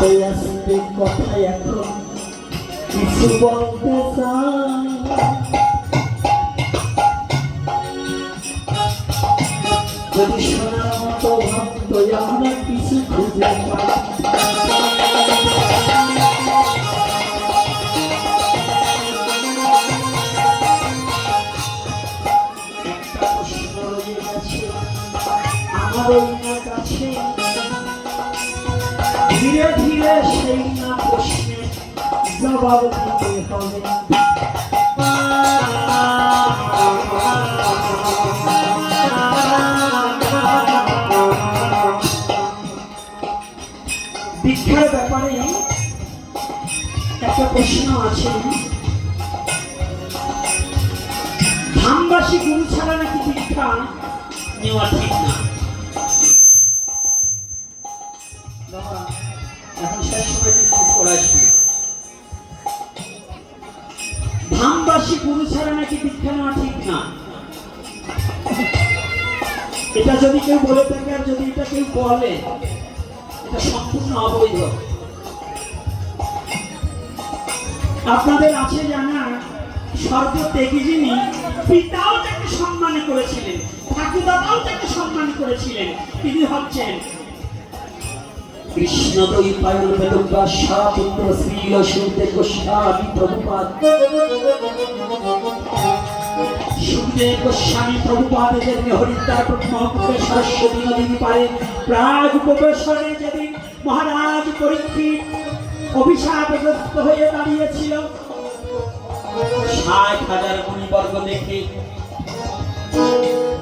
আস্তে আস্তে কথা এখন কিছু বলতে চাই যদি শোনার মতো ভক্ত আমরা কিছু খুঁজে পাই ধীরে ধীরে সেই না প্রশ্নে জবাব দিতে হবে। দীক্ষার ব্যাপারে একটা প্রশ্ন আছে। ধামবাসী গুরু ছাড়া নাকি দীক্ষা নেওয়া ঠিক না? এখন শেষ সময় কি শেষ করে আসবি? ধামবাসী নাকি দীক্ষা নেওয়া ঠিক না? এটা যদি কেউ বলে থাকে আর যদি এটা কেউ বলে, এটা সম্পূর্ণ অবৈধ। আপনাদের আছে জানা স্বর্গ ত্যাগী যিনি পিতাও তাকে সম্মান করেছিলেন, ঠাকুরদাদাও তাকে সম্মান করেছিলেন, তিনি হচ্ছেন কৃষ্ণ দৈপায়ন বেদব্যাসা পুত্র শ্রীল সুদেব গোস্বামী প্রভুপাদ। সুদেব গোস্বামী প্রভুপাদ যেদিন হরিদ্বার মহাপুরে সরস্বতী মহারাজ অভিশাপগ্রস্ত হয়ে দাঁড়িয়েছিল, ষাট হাজার মণিবর্গ দেখে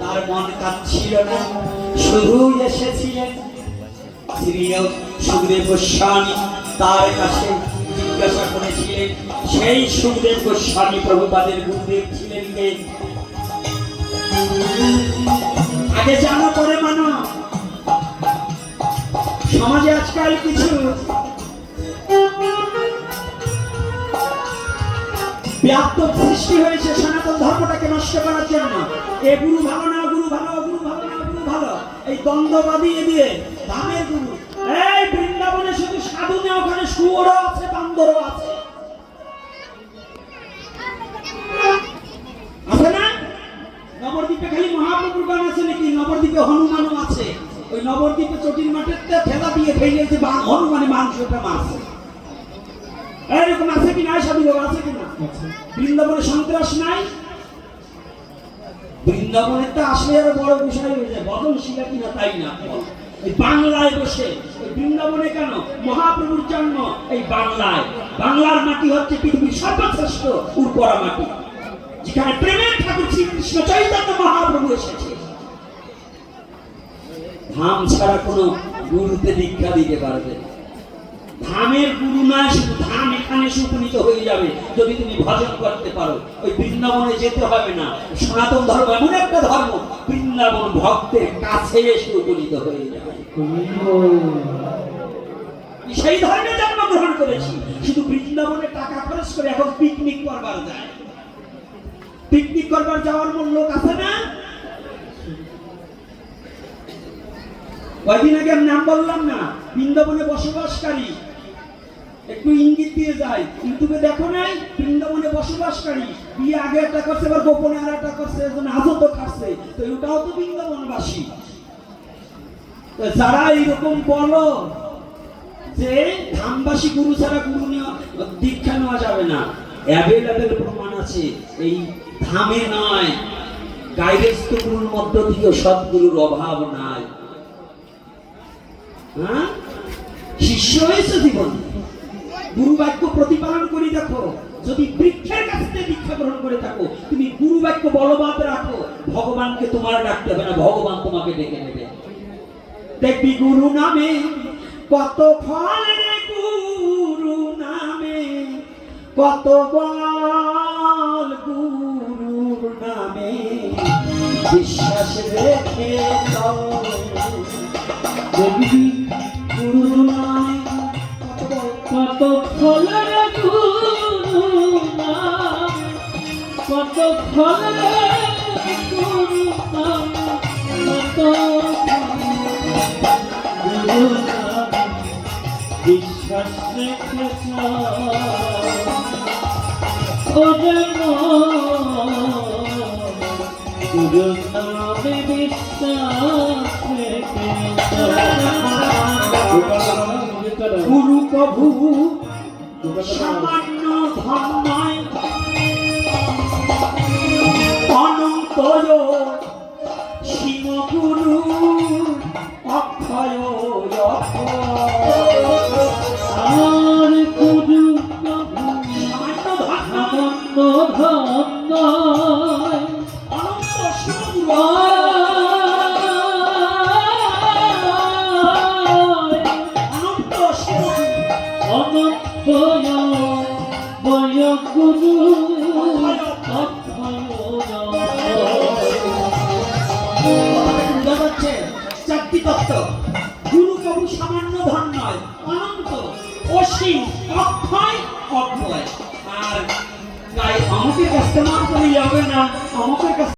তার মন কাঁদছিল না। শুধু এসেছিলেন শ্রী সুখদেব গোস্বামী তার কাছে জিজ্ঞাসা করেছিলেন, সেই সুখদেব গোস্বামী প্রভুপাদের গুরুদেব ছিলেন কে? আগে মানো। সমাজে আজকাল কিছু ব্যাপ্ত সৃষ্টি হয়েছে সনাতন ধর্মটাকে নষ্ট করার জন্য। এ গুরু ভালো এই দ্বন্দ্ববাদী এ দিয়ে ধামের গুরু। এই বৃন্দাবনে শুধু সাধু না ওখানে শুয়োরও আছে বান্দরও আছে। আছে না? নবদ্বীপে খালি মহাপ্রভুর গান আছে নাকি? নবদ্বীপে হনুমানও আছে। ওই নবদ্বীপে চটির মাঠের ঠেলা দিয়ে ভেঙেছে হনুমানে মাংসটা মারছে। এরকম আছে কি নাই সাধু আছে কি বৃন্দাবনে সন্ত্রাস নাই? বৃন্দাবনের তো আসলে আরও বড় বিষয় হয়ে যায়। বদনশীলা কিনা তাই না? এই বাংলায় বসে, এই বৃন্দাবনে কেন মহাপ্রভুর জন্ম? এই বাংলায়। বাংলার মাটি হচ্ছে পৃথিবীর সর্বশ্রেষ্ঠ উর্বরা মাটি। যেখানে প্রেমের ঠাকুর শ্রীকৃষ্ণ চৈতন্য মহাপ্রভু এসেছে। ধাম ছাড়া কোনো গুরুতে দীক্ষা দিতে পারবে না। ধামের গুরু না শুধু ধাম এখানে সুপনীত হয়ে যাবে, যদি তুমি ভজন করতে পারো। ওই বৃন্দাবনে যেতে হবে না। সনাতন ধর্ম এমন একটা ধর্ম, বৃন্দাবন ভক্তের কাছে এসে উপনীত হয়ে যাবে। সেই ধর্মে জন্মগ্রহণ করেছি। শুধু বৃন্দাবনে টাকা খরচ করে এখন পিকনিক করবার যায়। পিকনিক করবার যাওয়ার মূল লোক আছে না? কয়দিন আগে আমি নাম বললাম না, বৃন্দাবনে বসবাসকারী। একটু ইঙ্গিত দিয়ে যায়। ইউটিউবে দেখো নাই, বৃন্দাবনে বসবাসকারী। বিয়ে আগে একটা করছে, এবার গোপনে আর একটা করছে একজন আজত খাচ্ছে তো ওটাও তো বৃন্দাবনবাসী। যারা এইরকম বলো যে ধামবাসী গুরু ছাড়া গুরু নেওয়া, দীক্ষা নেওয়া যাবে না। অ্যাভেলেবেল প্রমাণ আছে। এই ধামে নয়। গাইরেস্ত গুরুর মধ্য থেকেও সৎগুরুর অভাব নাই। হ্যাঁ? শিষ্য হয়েছে জীবন গুরু বাক্য প্রতিপালন করি দেখো যদি বৃক্ষের কাছ থেকে দীক্ষা গ্রহণ করে থাকো, তুমি গুরু বাক্য বলবাদ রাখো, ভগবানকে তোমার ডাকতে হবে না, ভগবান তোমাকে ডেকে নেবে। দেখবি গুরু নামে, কত ফল রে গুরু নামে, কত বল গুরুর নামে। বিশ্বাস রেখে দেখবি গুরু নামে, কত বল বিশ্বাস গুরু প্রভু সামান্য তত্ত্ব। গুরু কবু সামান্য ধন নয়, অনন্ত, অসীম, অক্ষয় অক্ষয়। আর তাই আমাকে কষ্ট না করে যাবে না, আমাকে